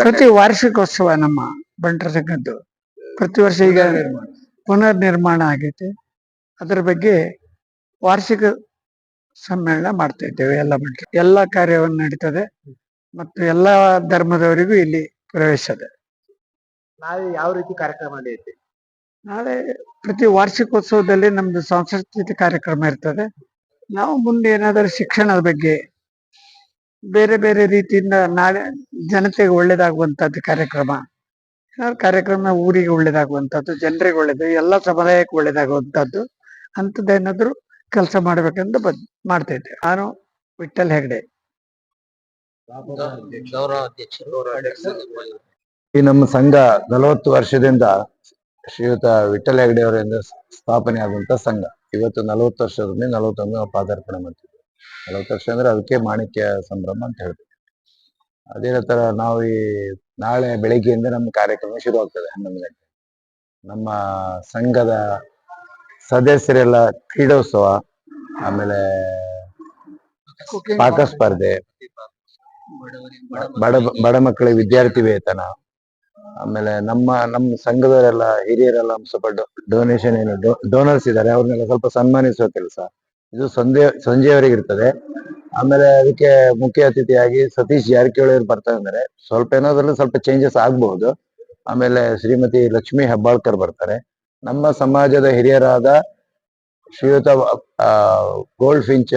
ಪ್ರತಿ ವಾರ್ಷಿಕೋತ್ಸವ ನಮ್ಮ ಬಂಟರ ಸಂಘದ್ದು. ಪ್ರತಿ ವರ್ಷ ಈಗ ಪುನರ್ ನಿರ್ಮಾಣ ಆಗೈತೆ. ಅದರ ಬಗ್ಗೆ ವಾರ್ಷಿಕ ಸಮ್ಮೇಳನ ಮಾಡ್ತಾ ಇದ್ದೇವೆ ಎಲ್ಲ ಬಂಟರು. ಎಲ್ಲ ಕಾರ್ಯವನ್ನು ನಡೀತದೆ. ಮತ್ತು ಎಲ್ಲ ಧರ್ಮದವರಿಗೂ ಇಲ್ಲಿ ಪ್ರವೇಶ ಇದೆ. ನಾಳೆ ಯಾವ ರೀತಿ ಕಾರ್ಯಕ್ರಮ ನಡೆಯುತ್ತೆ? ನಾಳೆ ಪ್ರತಿ ವಾರ್ಷಿಕೋತ್ಸವದಲ್ಲಿ ನಮ್ದು ಸಾಂಸ್ಕೃತಿಕ ಕಾರ್ಯಕ್ರಮ ಇರ್ತದೆ. ನಾವು ಮುಂದೆ ಏನಾದರೂ ಶಿಕ್ಷಣದ ಬಗ್ಗೆ ಬೇರೆ ಬೇರೆ ರೀತಿಯಿಂದ ನಾಳೆ ಜನತೆಗೆ ಒಳ್ಳೇದಾಗುವಂತದ್ದು ಕಾರ್ಯಕ್ರಮ. ಕಾರ್ಯಕ್ರಮ ಊರಿಗೆ ಒಳ್ಳೇದಾಗುವಂತದ್ದು ಜನರಿಗೆ ಒಳ್ಳೇದು, ಎಲ್ಲ ಸಮುದಾಯಕ್ಕೆ ಒಳ್ಳೇದಾಗುವಂತದ್ದು ಅಂತದ್ದೇನಾದ್ರು ಕೆಲಸ ಮಾಡ್ಬೇಕಂತ ಬಂದ್ ಮಾಡ್ತಾ ಇದ್ದೆ ನಾನು ವಿಠಲ್ ಹೆಗ್ಡೆ. ಈ ನಮ್ಮ ಸಂಘ ನಲವತ್ತು ವರ್ಷದಿಂದ ಶ್ರೀಯುತ ವಿಠಲ್ ಹೆಗಡೆ ಅವರಿಂದ ಸ್ಥಾಪನೆ ಆಗುವಂತ ಸಂಘ. ಇವತ್ತು ನಲವತ್ತು ವರ್ಷದಲ್ಲಿ ನಲವತ್ತೊಂದು ಪಾದಾರ್ಪಣೆ ಮಾಡ್ತೀವಿ. ನಲವತ್ತು ವರ್ಷ ಅಂದ್ರೆ ಅದಕ್ಕೆ ಮಾಣಿಕ್ಯ ಸಂಭ್ರಮ ಅಂತ ಹೇಳ್ತೀವಿ ಅದೇ ತರ ನಾವು ಈ ನಾಳೆ ಬೆಳಿಗ್ಗೆಯಿಂದ ನಮ್ಮ ಕಾರ್ಯಕ್ರಮ ಶುರು ಆಗ್ತದೆ ಹನ್ನೊಂದು ಗಂಟೆ. ನಮ್ಮ ಸಂಘದ ಸದಸ್ಯರೆಲ್ಲ ಕ್ರೀಡೋತ್ಸವ, ಆಮೇಲೆ ಪಾಕ ಸ್ಪರ್ಧೆ, ಬಡ ಬಡ ಮಕ್ಕಳಿಗೆ ವಿದ್ಯಾರ್ಥಿ ವೇತನ, ಆಮೇಲೆ ನಮ್ಮ ನಮ್ಮ ಸಂಘದವರೆಲ್ಲ ಹಿರಿಯರೆಲ್ಲ ಸ್ವಲ್ಪ ಡೊನೇಷನ್ ಏನು ಡೋನರ್ಸ್ ಇದ್ದಾರೆ, ಅವ್ರನ್ನೆಲ್ಲ ಸ್ವಲ್ಪ ಸನ್ಮಾನಿಸುವ ಕೆಲಸ. ಇದು ಸಂಜೆ ಸಂಜೆವರೆಗೆ ಇರ್ತದೆ ಆಮೇಲೆ ಅದಕ್ಕೆ ಮುಖ್ಯ ಅತಿಥಿಯಾಗಿ ಸತೀಶ್ ಜಾರಕಿಹೊಳಿ ಅವರು ಬರ್ತಾ ಇದ್ದಾರೆ. ಸ್ವಲ್ಪ ಏನಾದ್ರಲ್ಲಿ ಸ್ವಲ್ಪ ಚೇಂಜಸ್ ಆಗ್ಬಹುದು. ಆಮೇಲೆ ಶ್ರೀಮತಿ ಲಕ್ಷ್ಮಿ ಹೆಬ್ಬಾಳ್ಕರ್ ಬರ್ತಾರೆ. ನಮ್ಮ ಸಮಾಜದ ಹಿರಿಯರಾದ ಶ್ರೀಯುತ gold finch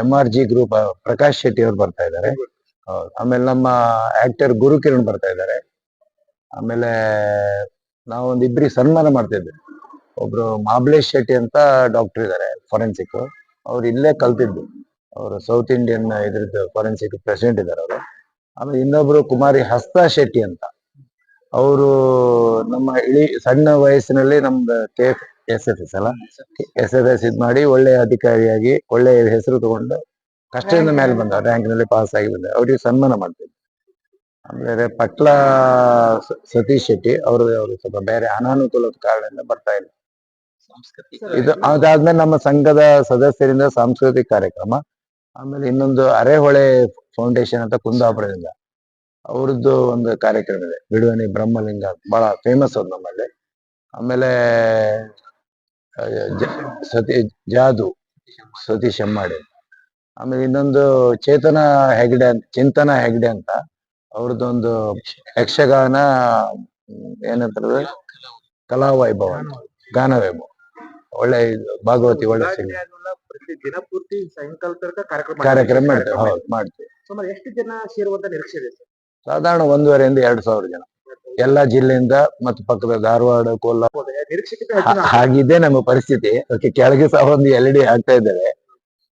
M R G group Prakash Shetty ಅವರು ಬರ್ತಾ ಇದ್ದಾರೆ. ಆಮೇಲೆ ನಮ್ಮ ಆಕ್ಟರ್ ಗುರುಕಿರಣ್ ಬರ್ತಾ ಇದ್ದಾರೆ. ಆಮೇಲೆ ನಾವೊಂದು ಇಬ್ರಿಗೆ ಸನ್ಮಾನ ಮಾಡ್ತಾ ಇದ್ದೇವೆ. ಒಬ್ರು ಮಾಬ್ಲೇಶ್ ಶೆಟ್ಟಿ ಅಂತ ಡಾಕ್ಟರ್ ಇದ್ದಾರೆ ಫೊರೆನ್ಸಿಕ್ ಅವ್ರು ಇಲ್ಲೇ ಕಲ್ತಿದ್ದು. ಅವರು ಸೌತ್ ಇಂಡಿಯನ್ ಇದ್ರದ್ದು ಫಾರೆನ್ಸಿಕ್ ಪ್ರೆಸಿಡೆಂಟ್ ಇದ್ದಾರೆ ಅವರು. ಆಮೇಲೆ ಇನ್ನೊಬ್ರು ಕುಮಾರಿ ಹಸ್ತಾ ಶೆಟ್ಟಿ ಅಂತ. ಅವರು ನಮ್ಮ ಇಳಿ ಸಣ್ಣ ವಯಸ್ಸಿನಲ್ಲಿ ನಮ್ದು ಕೆ ಎಸ್ ಎಫ್ ಎಸ್ ಅಲ್ಲ? ಎಸ್ ಎಫ್ ಎಸ್ ಇದ್ ಮಾಡಿ ಒಳ್ಳೆ ಅಧಿಕಾರಿಯಾಗಿ ಒಳ್ಳೆ ಹೆಸರು ತಗೊಂಡು ಕಷ್ಟದಿಂದ ಮೇಲೆ ಬಂದ ರ್ಯಾಂಕ್ನಲ್ಲಿ ಪಾಸ್ ಆಗಿ ಬಂದ ಅವ್ರಿಗೆ ಸನ್ಮಾನ ಮಾಡ್ತಿದ್ವಿ ಆಮೇಲೆ ಪಟ್ಲ ಸತೀಶ್ ಶೆಟ್ಟಿ ಅವರು ಅವರು ಸ್ವಲ್ಪ ಬೇರೆ ಅನಾನುಕೂಲದ ಕಾರಣದಿಂದ ಬರ್ತಾ ಇಲ್ಲ. ಇದು ಅದಾದ್ಮೇಲೆ ನಮ್ಮ ಸಂಘದ ಸದಸ್ಯರಿಂದ ಸಾಂಸ್ಕೃತಿಕ ಕಾರ್ಯಕ್ರಮ. ಆಮೇಲೆ ಇನ್ನೊಂದು ಅರೆಹೊಳೆ ಫೌಂಡೇಶನ್ ಅಂತ ಕುಂದಾಪುರದಿಂದ. ಅವ್ರದ್ದು ಒಂದು ಕಾರ್ಯಕ್ರಮ ಇದೆ. ಬಿಡುವನಿ ಬ್ರಹ್ಮಲಿಂಗ ಬಹಳ ಫೇಮಸ್ ಅದು ನಮ್ಮಲ್ಲಿ. ಆಮೇಲೆ ಜ- ಸತಿ ಜಾದು ಸತೀಶ್ ಎಮ್ಮಾಡಿ ಆಮೇಲೆ ಇನ್ನೊಂದು ಚೇತನ ಹೆಗ್ಡೆ ಅಂತ ಚಿಂತನ ಹೆಗ್ಡೆ ಅಂತ. ಅವ್ರದ್ದೊಂದು ಯಕ್ಷಗಾನ ಹ್ಮ್, ಏನಂತಾರೆ ಕಲಾವೈಭವ. ಅಂತ. ಗಾನ ವೈಭವ ಒಳ್ಳೆ ಭಾಗವತಿ ಒಳ್ಳೆ ಸಿಂಗ್ ಪ್ರತಿ ದಿನಪೂರ್ತಿ ಸಾಯಂಕಾಲ ತನಕ ಕಾರ್ಯಕ್ರಮ ಕಾರ್ಯಕ್ರಮ ಮಾಡ್ತೀವಿ. ಹೌದು ಮಾಡ್ತೇವೆ. ಸುಮಾರು ಎಷ್ಟು ಜನ ಸೇರುವಂತ ನಿರೀಕ್ಷೆ ಇದೆ ಸಾಧಾರಣ ಒಂದೂವರೆಯಿಂದ ಎರಡು ಸಾವಿರ ಜನ. ಎಲ್ಲಾ ಜಿಲ್ಲೆಯಿಂದ ಮತ್ತು ಪಕ್ಕದ ಧಾರವಾಡ ಕೋಲಾರ. ಹಾಗಿದೆ ನಮ್ಮ ಪರಿಸ್ಥಿತಿ. ಅದಕ್ಕೆ ಕೆಳಗೆ ಸಹ ಒಂದು ಎಲ್ ಡಿ ಆಗ್ತಾ ಇದ್ದಾರೆ.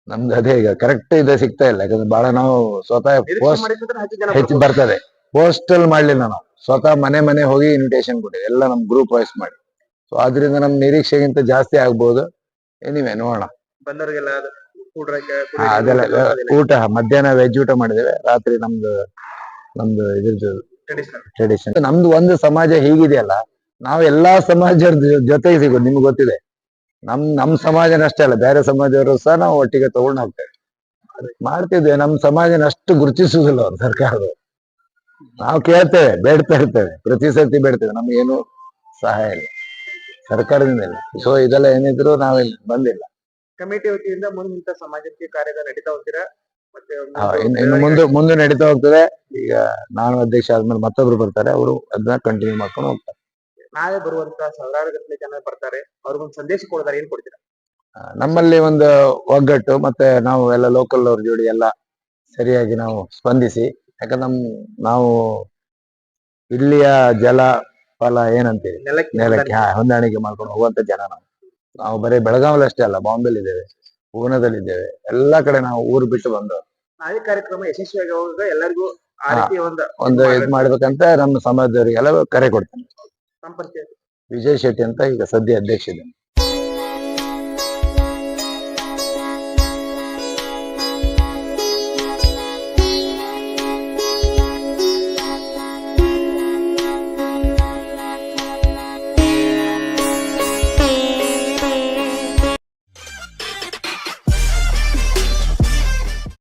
ನಮ್ದು ಅದೇ ಈಗ ಕರೆಕ್ಟ್ ಇದೆ ಸಿಗ್ತಾ ಇಲ್ಲ. ಯಾಕಂದ್ರೆ ಬಹಳ ನಾವು ಸ್ವತಃ ಪೋಸ್ಟ್ ಹೆಚ್ಚು. ಬರ್ತದೆ. ಪೋಸ್ಟಲ್ ಮಾಡ್ಲಿಲ್ಲ ನಾವು. ಸ್ವತಃ ಮನೆ ಮನೆ ಹೋಗಿ ಇನ್ವಿಟೇಷನ್ ಕೊಟ್ಟಿದೆ. ಎಲ್ಲ ನಮ್ ಗ್ರೂಪ್ ವೈಸ್ ಮಾಡಿ. ಸೊ ಆದ್ರಿಂದ ನಮ್ ನಿರೀಕ್ಷೆಗಿಂತ ಜಾಸ್ತಿ ಆಗ್ಬೋದು. ಎನಿವೆ ನೋಡೋಣ. ಬಂದವರಿಗೆಲ್ಲ ಹಾ, ಅದೆಲ್ಲ ಊಟ ಮಧ್ಯಾಹ್ನ ವೆಜ್ ಊಟ ಮಾಡಿದ್ದೇವೆ. ರಾತ್ರಿ ನಮ್ದು ನಮ್ದು ಇದ್ರದ್ದು ಟ್ರೆಡಿಷನ್ ನಮ್ದು ಒಂದು ಸಮಾಜ ಹೀಗಿದೆಯಲ್ಲ ನಾವ್ ಎಲ್ಲಾ ಸಮಾಜದ ಜೊ- ಜೊತೆಗೆ ಸಿಗೋದು ನಿಮ್ಗೆ ಗೊತ್ತಿದೆ. ನಮ್ ನಮ್ ಸಮಾಜನ ಅಷ್ಟೇ ಅಲ್ಲ ಬೇರೆ ಸಮಾಜವರು ಸಹ ನಾವು ಒಟ್ಟಿಗೆ ತಗೊಂಡು ಹೋಗ್ತೇವೆ. ಮಾಡ್ತಿದ್ವಿ ನಮ್ ಸಮಾಜನ ಅಷ್ಟು ಗುರುತಿಸುದಿಲ್ಲ ಅವ್ರು ಸರ್ಕಾರದವರು. ನಾವು ಕೇಳ್ತೇವೆ ಬೇಡ್ತಾ ಇರ್ತೇವೆ ಪ್ರತಿ ಸರ್ತಿ ಬೇಡ್ತೇವೆ ನಮ್ಗೇನು ಸಹಾಯ ಇಲ್ಲ. ಸರ್ಕಾರದಿಂದ ಇಲ್ಲ. ಸೊ ಇದೆಲ್ಲ ಏನಿದ್ರು ನಾವಿಲ್ಲಿ ಬಂದಿಲ್ಲ. ಕಮಿಟಿ ವತಿಯಿಂದ ಮುಂದೆ ಸಮಾಜಕ್ಕೆ ಕಾರ್ಯ ನಡೀತಾ ಹೋಗ್ತೀರಾ? ಮತ್ತೆ ಇನ್ನು ಇನ್ನು ಮುಂದೆ ಮುಂದೆ ನಡೀತಾ ಹೋಗ್ತದೆ. ಈಗ ನಾನು ಅಧ್ಯಕ್ಷ ಆದ್ಮೇಲೆ ಮತ್ತೊಬ್ರು ಬರ್ತಾರೆ. ಅವರು ಅದನ್ನ ಕಂಟಿನ್ಯೂ ಮಾಡ್ಕೊಂಡು ಹೋಗ್ತಾರೆ. ನಾಳೆ ಬರುವಂತ ಸಾವಿರಾರು ಗಟ್ಟಲೆ ಜನ ಬರ್ತಾರೆ. ಅವ್ರಿಗೊಂದು ಸಂದೇಶ ಕೊಡ್ತಾರೆ ಏನ್ ಕೊಡ್ತೀರಾ? ನಮ್ಮಲ್ಲಿ ಒಂದು ಒಗ್ಗಟ್ಟು ಮತ್ತೆ ನಾವು ಎಲ್ಲ ಲೋಕಲ್ ಅವ್ರ ಜೋಡಿ ಎಲ್ಲ ಸರಿಯಾಗಿ ನಾವು ಸ್ಪಂದಿಸಿ. ಯಾಕಂದ್ರೆ ನಮ್ ನಾವು ಇಲ್ಲಿಯ ಜಲ ಫಲ ಏನಂತೇಳಿ ನೆಲಕ್ಕೆ ಹಾ, ಹೊಂದಾಣಿಕೆ. ಮಾಡ್ಕೊಂಡು ಹೋಗುವಂತ ಜನ ನಾವು. ನಾವು ಬರೀ ಬೆಳಗಾವಲ್ಲಿ ಅಷ್ಟೇ ಅಲ್ಲ ಬಾಂಬೆಲಿ ಇದ್ದೇವೆ ಪೂನಾದಲ್ಲಿ ಇದ್ದೇವೆ. ಎಲ್ಲಾ ಕಡೆ ನಾವು ಊರು ಬಿಟ್ಟು ಬಂದವರು ನಾಳೆ ಕಾರ್ಯಕ್ರಮ ಯಶಸ್ವಿಯಾಗಿ ಎಲ್ಲರಿಗೂ ಆ ರೀತಿ ಒಂದು ಒಂದು ಇದ್ ಮಾಡ್ಬೇಕಂತ ನಮ್ಮ ಸಮಾಜದವರಿಗೆಲ್ಲ ಕರೆ ಕೊಡ್ತೇನೆ. ವಿಜಯ್ ಶೆಟ್ಟಿ ಅಂತ ಈಗ ಸದ್ಯ ಅಧ್ಯಕ್ಷ ಇದ್ದೇನೆ.